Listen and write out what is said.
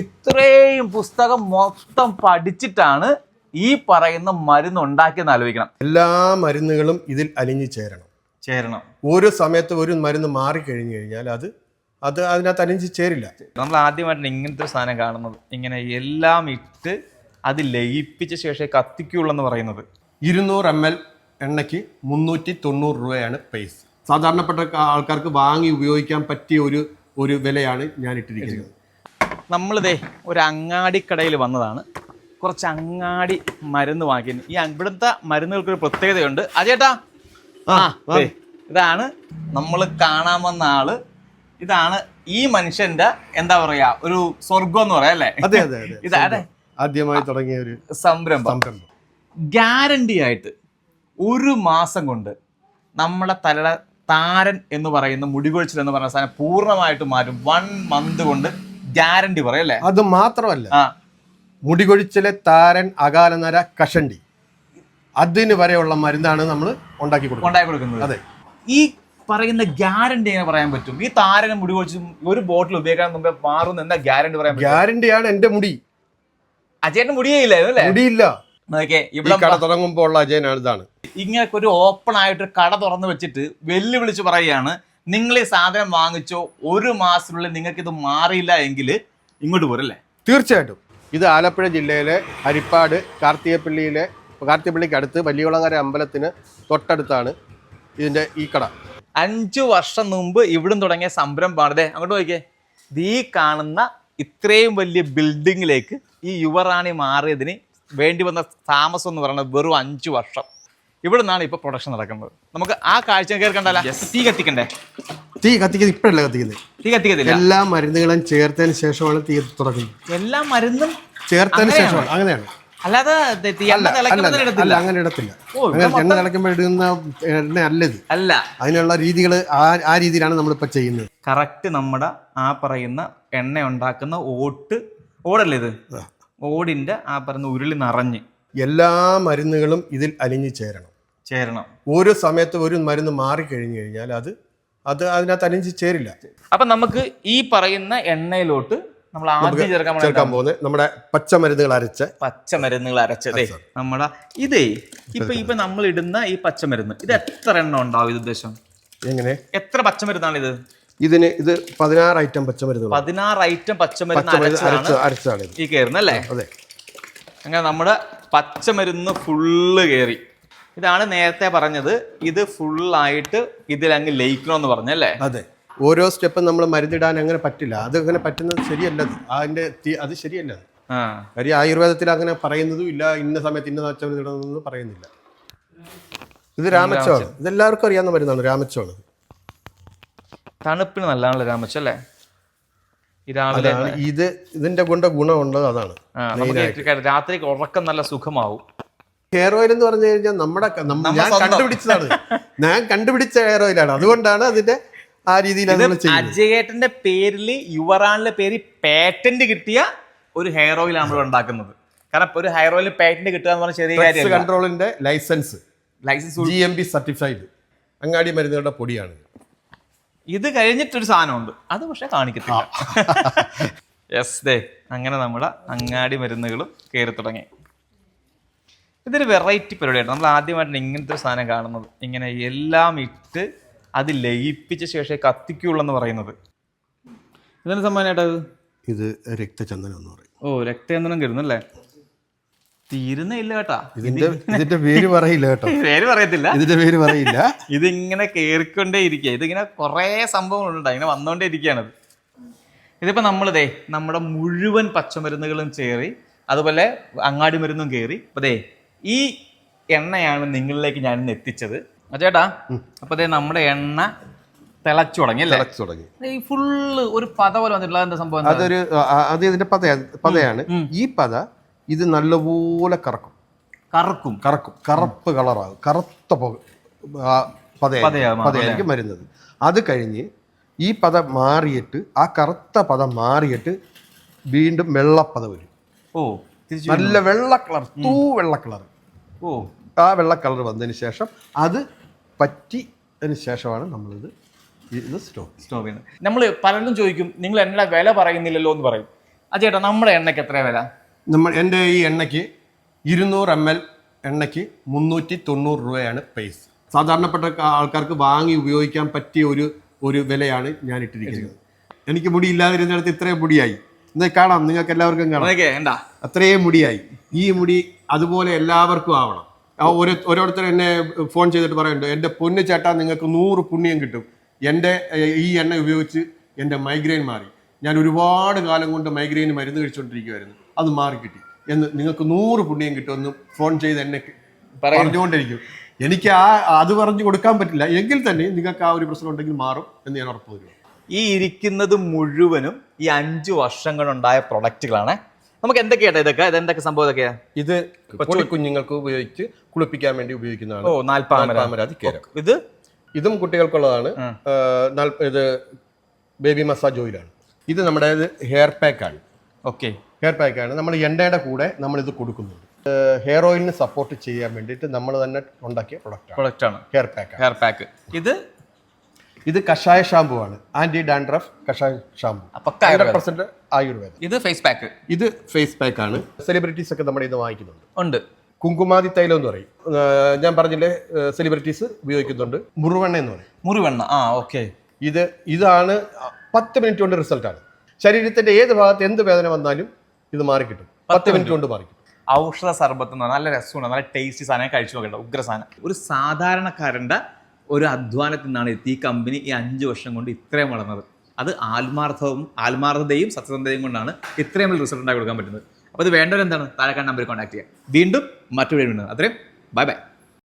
ഇത്രയും പുസ്തകം മൊത്തം പഠിച്ചിട്ടാണ് ഈ പറയുന്ന മരുന്ന് ഉണ്ടാക്കിയെന്ന് ആലോചിക്കണം. എല്ലാ മരുന്നുകളും ഇതിൽ അലിഞ്ഞു ചേരണം. ചേരണം. ഓരോ സമയത്ത് ഒരു മരുന്ന് മാറിക്കഴിഞ്ഞു കഴിഞ്ഞാൽ അത് അത് അതിനകത്ത് അലിഞ്ഞു ചേരില്ല. നമ്മൾ ആദ്യമായിട്ടാണ് ഇങ്ങനത്തെ ഒരു സാധനം കാണുന്നത്. ഇങ്ങനെ എല്ലാം ഇട്ട് അത് ലയിപ്പിച്ച ശേഷം കത്തിക്കുള്ളൂ എന്ന് പറയുന്നത്. ഇരുന്നൂറ് എം എൽ എണ്ണയ്ക്ക് മുന്നൂറ്റി തൊണ്ണൂറ് രൂപയാണ് പ്രൈസ് സാധാരണപ്പെട്ട ആൾക്കാർക്ക് വാങ്ങി ഉപയോഗിക്കാൻ പറ്റിയ ഒരു ഒരു വിലയാണ് ഞാൻ ഇട്ടിരിക്കുന്നത്. നമ്മളിതേ ഒരു അങ്ങാടിക്കടയിൽ വന്നതാണ്. കുറച്ച് അങ്ങാടി മരുന്ന് വാങ്ങിക്കുന്നു. ഈ ഇവിടുത്തെ മരുന്നുകൾക്കൊരു പ്രത്യേകതയുണ്ട്. അജേട്ടാ ആ ഇതാണ് നമ്മൾ കാണാൻ വന്ന ആൾ. ഇതാണ് ഈ മനുഷ്യന്റെ എന്താ പറയാ ഒരു സ്വർഗം എന്ന് പറയാം അല്ലേ? അതെ അതെ അതെ. ഇതാണ് ആദ്യമായി തുടങ്ങിയ ഒരു സംരംഭം. സംരംഭം. ഗ്യാരണ്ടി ആയിട്ട് ഒരു മാസം കൊണ്ട് നമ്മളെ തല താരൻ എന്ന് പറയുന്ന മുടികൊഴിച്ചിൽ എന്ന് പറയുന്ന സാധനം പൂർണമായിട്ട് മാറ്റും. വൺ മന്ത് കൊണ്ട് ഗ്യാരണ്ടി പറയും അല്ലേ? അത് മാത്രമല്ല. മുടികൊഴിച്ചിലെ താരൻ അകാലനര കഷണ്ടി. അതിന് വരെയുള്ള മരുന്നാണ് നമ്മൾ ഉണ്ടാക്കി കൊടുക്കുന്നത്. ഉണ്ടാക്കി കൊടുക്കുന്നത്. അതെ. ഈ പറയുന്ന ഗ്യാരണ്ടി എങ്ങനെ പറയാൻ പറ്റും? ഈ താരനും മുടി കൊഴിച്ച് ഒരു ബോട്ടിൽ ഉപയോഗിക്കാൻ മുമ്പേ മാറും എന്താ ഗ്യാരണ്ടി പറയാൻ ഗ്യാരണ്ടിയാണ് എന്റെ മുടി. അജയന്റെ മുടിയേ ഇല്ലായിരുന്നു അല്ലേ? മുടിയില്ല. ഇവിടെ കട തുടങ്ങുമ്പോൾ ഉള്ള അജയനാണ് ഇതാണ്. ഇങ്ങനെ ഒരു ഓപ്പൺ ആയിട്ട് കട തുറന്നു വെച്ചിട്ട് വെല്ലുവിളിച്ച് പറയുകയാണ് നിങ്ങൾ ഈ സാധനം വാങ്ങിച്ചോ ഒരു മാസത്തിനുള്ളിൽ നിങ്ങൾക്ക് ഇത് മാറിയില്ല എങ്കിൽ ഇങ്ങോട്ട് പോരല്ലേ? തീർച്ചയായിട്ടും. ഇത് ആലപ്പുഴ ജില്ലയിലെ ഹരിപ്പാട് കാർത്തികപ്പള്ളിയിലെ കാർത്തികപ്പള്ളിക്ക് അടുത്ത് വലിയകുളങ്ങര അമ്പലത്തിന് തൊട്ടടുത്താണ് ഇതിന്റെ ഈ കട. അഞ്ചു വർഷം മുമ്പ് ഇവിടും തുടങ്ങിയ സംരംഭമാണ് ദേ അങ്ങോട്ട് നോക്കിയേ ദേ ഈ കാണുന്ന ഇത്രയും വലിയ ബിൽഡിങ്ങിലേക്ക് ഈ യുവറാണി മാറിയതിന് വേണ്ടി വന്ന താമസം എന്ന് പറയുന്നത് വെറും അഞ്ചു വർഷം. ഇവിടെ നിന്നാണ് ഇപ്പൊ പ്രൊഡക്ഷൻ നടക്കുന്നത്. നമുക്ക് ആ കാഴ്ച കയറി കണ്ടല്ല തീ കത്തിക്കണ്ടേ? തീ കത്തിക്കുന്നത് ഇപ്പോഴല്ല കത്തിക്കുന്നത് തീ കത്തിക്കത്തില്ല? എല്ലാ മരുന്നുകളും ചേർത്തതിന് ശേഷമാണ് തീ തുടങ്ങുന്നത് എല്ലാ മരുന്നും ചേർത്തതിന് ശേഷമാണ് അങ്ങനെയാണ്. അല്ലാതെ ദേ തീ എണ്ണ അല്ല അല്ല, അല്ല അങ്ങനെ ഇടത്തില്ല അങ്ങനെ എണ്ണ തിളയ്ക്കുമ്പോൾ ഇടുന്ന എണ്ണ അല്ലത്. അല്ല. അതിനുള്ള രീതികൾ ആ ആ രീതിയിലാണ് നമ്മളിപ്പോൾ ചെയ്യുന്നത്. കറക്റ്റ് നമ്മുടെ ആ പറയുന്ന എണ്ണ ഉണ്ടാക്കുന്ന ഓട്ട് ഓടല്ലേ ഇത്? ഓടിന്റെ ആ പറയുന്ന ഉരുളി നിറഞ്ഞ്. എല്ലാ മരുന്നുകളും ഇതിൽ അലിഞ്ഞു ചേരണം. ചേരണം. ഓരോ സമയത്ത് ഒരു മരുന്ന് മാറിക്കഴിഞ്ഞു കഴിഞ്ഞാൽ അത് അത് അതിനകത്ത് അലിഞ്ച് ചേരില്ല. അപ്പൊ നമുക്ക് ഈ പറയുന്ന എണ്ണയിലോട്ട് നമ്മൾ ആദ്യം ചേർക്കാൻ ചേർക്കാൻ പോകുന്നത് നമ്മുടെ പച്ചമരുന്നുകൾ അരച്ച പച്ചമരുന്നുകൾ അരച്ചതേ. നമ്മുടെ ഇതേ ഇപ്പൊ ഇപ്പൊ നമ്മൾ ഇടുന്ന ഈ പച്ചമരുന്ന് ഇത് എത്ര എണ്ണം ഉണ്ടാവും ഇത് ഉദ്ദേശം? എങ്ങനെ? എത്ര പച്ചമരുന്നാണ് ഇത്? ഇതിന് ഇത് പതിനാറ് ഐറ്റം പച്ചമരുന്ന് പതിനാറ് ഐറ്റം പച്ചമരുന്ന് അരച്ചാണ് ഈ കയറുന്നല്ലേ അതെ. അങ്ങനെ നമ്മുടെ പച്ചമരുന്ന് ഫുള്ള് കയറി. ഇതാണ് നേരത്തെ പറഞ്ഞത്. ഇത് ഫുള്ളായിട്ട് ഇതിലങ്ങ് ലയിക്കണമെന്ന് പറഞ്ഞല്ലേ അതെ. ഓരോ സ്റ്റെപ്പും നമ്മൾ മരുന്നിടാൻ അങ്ങനെ പറ്റില്ല. അത് അങ്ങനെ പറ്റുന്നത് ശരിയല്ലത് അതിന്റെ അത് ശരിയല്ല ആ. കാര്യം ആയുർവേദത്തിൽ അങ്ങനെ പറയുന്നതും ഇല്ല. ഇന്ന സമയത്ത് ഇന്ന പച്ചമരുന്ന് ഇടണമെന്ന് പറയുന്നില്ല. ഇത് രാമച്ചമാണ് ഇതെല്ലാവർക്കും അറിയാവുന്ന മരുന്നാണ് രാമച്ചമാണ് തണുപ്പിന് നല്ലതാണല്ലോ രാമച്ചോ അല്ലേ? ഇത് ഇതിന്റെ കൊണ്ട് ഗുണമുള്ളത് അതാണ്. രാത്രി ഉറക്കം നല്ല സുഖമാവും. ഹെയർ ഓയിൽ എന്ന് പറഞ്ഞു കഴിഞ്ഞാൽ നമ്മുടെ നമ്മ- നമ്മ ഞാൻ കണ്ടുപിടിച്ചതാണ്. ഞാൻ കണ്ടുപിടിച്ച ഹെയർ ഓയിലാണ് അതുകൊണ്ടാണ് അതിന്റെ ആ രീതിയിൽ അജയേട്ടന്റെ പേരിൽ യുവറാനിലെ പേര് പേറ്റന്റ് കിട്ടിയ ഒരു ഹെയർ ഓയിൽ നമ്മൾ ഉണ്ടാക്കുന്നത്. കാരണം ഒരു ഹെയർ ഓയിൽ പേറ്റന്റ് കിട്ടുക എന്ന് പറഞ്ഞാൽ ചെറിയ കാര്യം കൺട്രോളിന്റെ licence licence G M B certified അങ്ങാടി മരുന്നുകളുടെ പൊടിയാണ്. ഇത് കഴിഞ്ഞിട്ടൊരു സാധനമുണ്ട്. അത് പക്ഷെ കാണിക്കത്തില്ല. യെസ് ദേ അങ്ങനെ നമ്മുടെ അങ്ങാടി മരുന്നുകളും കയറി തുടങ്ങി. ഇതൊരു വെറൈറ്റി പരിപാടിയാണ് നമ്മൾ ആദ്യമായിട്ടാണ് ഇങ്ങനത്തെ ഒരു സാധനം കാണുന്നത്. ഇങ്ങനെ എല്ലാം ഇട്ട് അത് ലയിപ്പിച്ച ശേഷം കത്തിക്കുള്ളെന്ന് പറയുന്നത്. ഇതെന്ത് സംഭവമായിട്ടാ ഇത്? രക്തചന്ദനം എന്ന് പറയും. ഓ രക്തചന്ദനം കരുതല്ലേ തീരുന്നേ ഇല്ല കേട്ടാ. ഇതിന്റെ ഇതിന്റെ പേര് പറയില്ല കേട്ടോ. പേര് പറയത്തില്ല. ഇതിന്റെ പേര് പറയില്ല. ഇതിങ്ങനെ കേറിക്കൊണ്ടേ ഇരിക്കുക ഇതിങ്ങനെ കുറേ സംഭവങ്ങളുണ്ട്. ഇങ്ങനെ വന്നുകൊണ്ടേ ഇരിക്കുകയാണത് ഇതിപ്പോ നമ്മളിതേ നമ്മുടെ മുഴുവൻ പച്ചമരുന്നുകളും ചേറി അതുപോലെ അങ്ങാടി മരുന്നും കയറി അപ്പൊ ദേ ഈ എണ്ണയാണ് നിങ്ങളിലേക്ക് ഞാൻ ഇന്ന് എത്തിച്ചത് ചേട്ടാ അപ്പൊ ദേ നമ്മുടെ എണ്ണ തിളച്ചു തുടങ്ങി അല്ലേ? തിളച്ചു തുടങ്ങി. ഈ ഫുള്ള് ഒരു പത പോലെ വന്നിട്ടുള്ള എന്താ സംഭവം അതൊരു അത് ഇതിന്റെ പത പതയാണ്. ഈ പത ഇത് നല്ലപോലെ കറക്കും. കറക്കും. കറക്കും. കറുപ്പ് കളറാകും. കറുത്ത പതയായിരിക്കും. വരുന്നത്. അത് കഴിഞ്ഞ് ഈ പത മാറിയിട്ട് ആ കറുത്ത പത മാറിയിട്ട് വീണ്ടും വെള്ളപ്പത വരും. ഓ നല്ല വെള്ള കളർ തൂ വെള്ള കളർ. ഓ. ആ വെള്ള കളർ വന്നതിന് ശേഷം അത് പറ്റിയതിന് ശേഷമാണ് നമ്മളിത് ഇത് സ്റ്റോപ്പ് സ്റ്റോപ്പ് ചെയ്യുന്നത്. നമ്മൾ പലരും ചോദിക്കും നിങ്ങൾ എണ്ണ വില പറയുന്നില്ലല്ലോ എന്ന് പറയും. ആ ചേട്ടാ നമ്മുടെ എണ്ണയ്ക്ക് എത്രയാ വില? നമ്മൾ എന്റെ ഈ എണ്ണയ്ക്ക് ഇരുന്നൂറ് എം എൽ എണ്ണയ്ക്ക് മുന്നൂറ്റി തൊണ്ണൂറ് രൂപയാണ് പ്രൈസ് സാധാരണപ്പെട്ട ആൾക്കാർക്ക് വാങ്ങി ഉപയോഗിക്കാൻ പറ്റിയ ഒരു ഒരു വിലയാണ് ഞാൻ ഇട്ടിരിക്കുന്നത്. എനിക്ക് മുടി ഇല്ലാതിരുന്നിടത്ത് ഇത്രയും മുടിയായി. ഇന്ന് കാണാം. നിങ്ങൾക്ക് എല്ലാവർക്കും കാണാം. അത്രയും മുടിയായി. ഈ മുടി അതുപോലെ എല്ലാവർക്കും ആവണം. ഒരു ഓരോരുത്തർ എന്നെ ഫോൺ ചെയ്തിട്ട് പറയുന്നുണ്ട് എന്റെ പൊന്ന് ചേട്ടാ നിങ്ങൾക്ക് നൂറ് പുണ്യം കിട്ടും. എന്റെ ഈ എണ്ണ ഉപയോഗിച്ച് എന്റെ മൈഗ്രെയിൻ മാറി. ഞാൻ ഒരുപാട് കാലം കൊണ്ട് മൈഗ്രെയിൻ മരുന്ന് കഴിച്ചുകൊണ്ടിരിക്കുമായിരുന്നു അത് മാറി കിട്ടി. എന്ന് നിങ്ങൾക്ക് നൂറ് പുണ്യം കിട്ടുമെന്ന് ഫോൺ ചെയ്ത് എന്നെ പറഞ്ഞുകൊണ്ടിരിക്കും. എനിക്ക് ആ അത് പറഞ്ഞു കൊടുക്കാൻ പറ്റില്ല. എങ്കിൽ തന്നെ നിങ്ങൾക്ക് ആ ഒരു പ്രശ്നം ഉണ്ടെങ്കിൽ മാറും എന്ന് ഞാൻ ഉറപ്പ് തരുന്നു ഈ ഇരിക്കുന്നത് മുഴുവനും ഈ അഞ്ച് വർഷം കൊണ്ടുണ്ടായ പ്രൊഡക്റ്റുകളാണ്. നമുക്ക് എന്തൊക്കെയാട്ടെ ഇതൊക്കെ ഇത് എന്തൊക്കെ സംഭവം ഇതൊക്കെയാ? ഇത് കൊച്ചു കുഞ്ഞുങ്ങൾക്ക് ഉപയോഗിച്ച് കുളിപ്പിക്കാൻ വേണ്ടി ഉപയോഗിക്കുന്നതാണ്. ഓ നാൽപ്പാമര. നാൽപ്പാമരാതി ഇത്? ഇതും കുട്ടികൾക്കുള്ളതാണ്. ഇത് ബേബി മസാജ് ഓയിലാണ്. ഇത് നമ്മുടെ ഹെയർ പാക്കാണ്. ഓക്കെ. ഹെയർ പാക്കാണ്. നമ്മൾ എണ്ണയുടെ കൂടെ നമ്മൾ ഇത് കൊടുക്കുന്നുണ്ട് ഹെയർ ഓയിലിന് സപ്പോർട്ട് ചെയ്യാൻ വേണ്ടിയിട്ട് നമ്മൾ തന്നെ ഉണ്ടാക്കിയ പ്രൊഡക്റ്റ് ആണ്. ഹെയർ പാക്ക് ഹെയർ പാക്ക് ഇത് ഇത് കഷായ ഷാമ്പു ആണ്. ആന്റി ഡാൻഡ്രഫ് കഷായ ഷാമ്പു. ഹൺഡ്രഡ് പെർസെന്റ് ആയുർവേദം. ഇത് ഫേസ് പാക്ക് ഇത് ഫേസ് പാക്ക് ആണ്. സെലിബ്രിറ്റീസ് ഒക്കെ നമ്മുടെ ഇത് വാങ്ങിക്കുന്നുണ്ട്. ഉണ്ട്. കുങ്കുമാതി തൈലം എന്ന് പറയും. ഞാൻ പറഞ്ഞില്ലേ സെലിബ്രിറ്റീസ് ഉപയോഗിക്കുന്നുണ്ട്. മുറിവെണ്ണ എന്ന് പറയും. മുറിവെണ്ണ. ആ ഓക്കെ ഇത് ഇതാണ് പത്ത് മിനിറ്റ് കൊണ്ട് റിസൾട്ട് ആണ്. ശരീരത്തിന്റെ ഏത് ഭാഗത്ത് എന്ത് വേദന വന്നാലും ഇത് മാറിക്കിട്ടും. പത്ത് മിനിറ്റ് കൊണ്ട് മാറിക്കിട്ടും. ഔഷധ സർബത്ത് എന്ന് പറഞ്ഞാൽ നല്ല രസമാണ്. നല്ല ടേസ്റ്റി സാധനം കഴിച്ചു നോക്കേണ്ട. ഉഗ്ര സാധനം. ഒരു സാധാരണക്കാരന്റെ ഒരു അധ്വാനത്തിൽ നിന്നാണ് ഈ കമ്പനി ഈ അഞ്ച് വർഷം കൊണ്ട് ഇത്രയും വളർന്നത്. അത് ആത്മാർത്ഥവും ആത്മാർത്ഥതയും സത്യസന്ധതയും കൊണ്ടാണ് ഇത്രയും വലിയ റിസൾട്ട് ഉണ്ടാക്കി കൊടുക്കാൻ പറ്റുന്നത്. അപ്പോൾ ഇത് വേണ്ടവരെന്താണ്? താഴെ നമ്പർ കോൺടാക്ട് ചെയ്യുക വീണ്ടും മറ്റൊരു വീണ്ടും അത്രയും. Bye bye